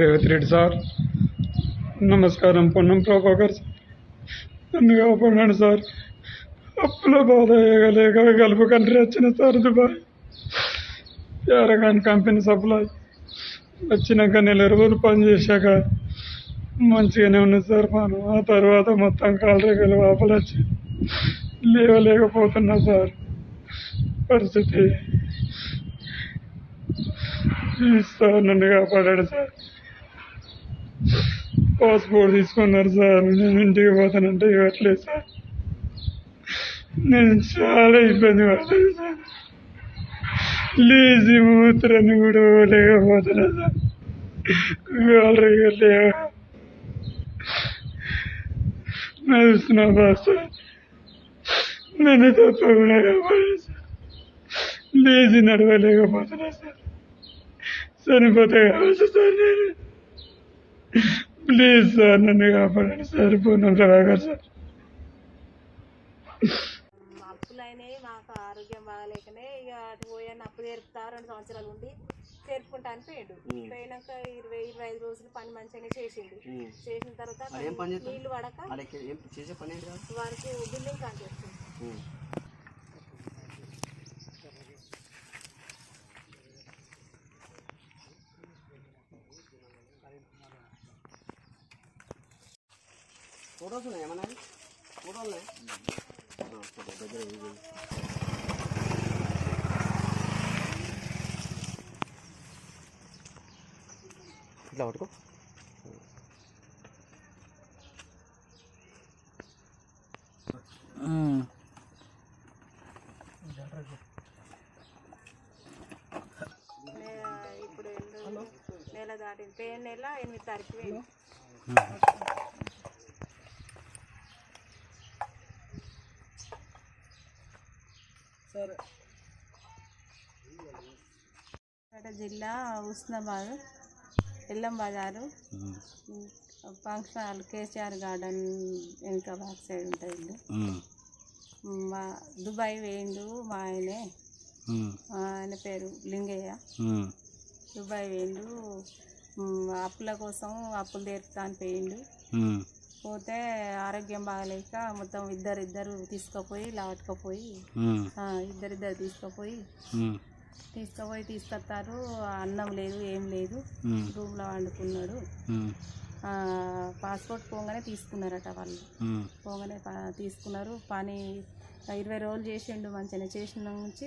Revath Reddy sir. నమస్కారం Ponnam Prabhakar sir. నన్ను కాపాడాను sir. అప్పుల బాధ వేయగలేక గలుపు కంట్రీ వచ్చిన సార్ దుబాయ్. ఎరగాన్ కంపెనీ సప్లై వచ్చినాక నెల రోజులు పని చేశాక మంచిగానే ఉన్నది సార్ మనం. ఆ తర్వాత మొత్తం కాలరేగలు వాపలు వచ్చి లేవలేకపోతున్నా సార్. పరిస్థితి సార్ నన్ను కాపాడాడు సార్. పాస్పోర్ట్ తీసుకున్నారు సార్. నేను ఇంటికి పోతానంటే ఇవ్వట్లేదు సార్. నేను చాలా ఇబ్బంది పడతాను సార్. లేజీ మూత్రాన్ని కూడా లేకపోతున్నా సార్. వాళ్ళ లేవ? నడుస్తున్నా బాస్ సార్ నన్ను తప్పకుండా కాపాడాడు సార్. Lazy నడవలేకపోతున్నా sir. చనిపోతే కావచ్చు సార్ నేను. ప్లీజ్ సార్ నన్ను కాపాడండి సార్ పూర్ణం ప్రభాకర్ సార్. మా అప్పులు అయినాయి మాకు ఆరోగ్యం బాగాలేకనే ఇక అటు పోయాను అప్పు తీరుపుతా రెండు సంవత్సరాలు ఉండి పోయాడు పోయినాక ఇరవై ఇరవై ఐదు రోజులు పని మంచిగానే చేసిండు. చేసిన తర్వాత? నీళ్ళు పడక ఆడకి ఏం చేసే పని ఏంటి? కాదు వారికి బిల్డింగ్ కాంట్ ఫోటోస్ ఉన్నాయి ఏమన్నా? ఫోటోలు ఉన్నాయి? ఫోటో దగ్గర ఇది. ఇట్లా పట్టుకో నెల దాటింది. పోయిన నెల? ఎనిమిది తారీఖు పేట జిల్లా ఉస్నాబాద్ ఎల్లం బజారు. ఫంక్షన్ హాల్ కేసీఆర్ గార్డెన్ వెనుక బ్యాక్ సైడ్ ఉంటుంది మా దుబాయ్ వేయండు మా ఆయనే. ఆయన పేరు లింగయ్య. దుబాయ్ వేయండు. అప్పుల కోసం అప్పులు తీరుతా అని పోయిండు. పోతే ఆరోగ్యం బాగలేక మొత్తం ఇద్దరు ఇద్దరు తీసుకుపోయి లావట్టుకపోయి ఇద్దరిద్దరు తీసుకుపోయి తీసుకుపోయి తీసుకొస్తారు. అన్నం లేదు ఏం లేదు. రూమ్లో వండుకున్నాడు. పాస్పోర్ట్ పోగానే తీసుకున్నారట వాళ్ళు. పోగానే తీసుకున్నారు. పని ఇరవై రోజులు చేసిండు మంచిగా చేసిన నుంచి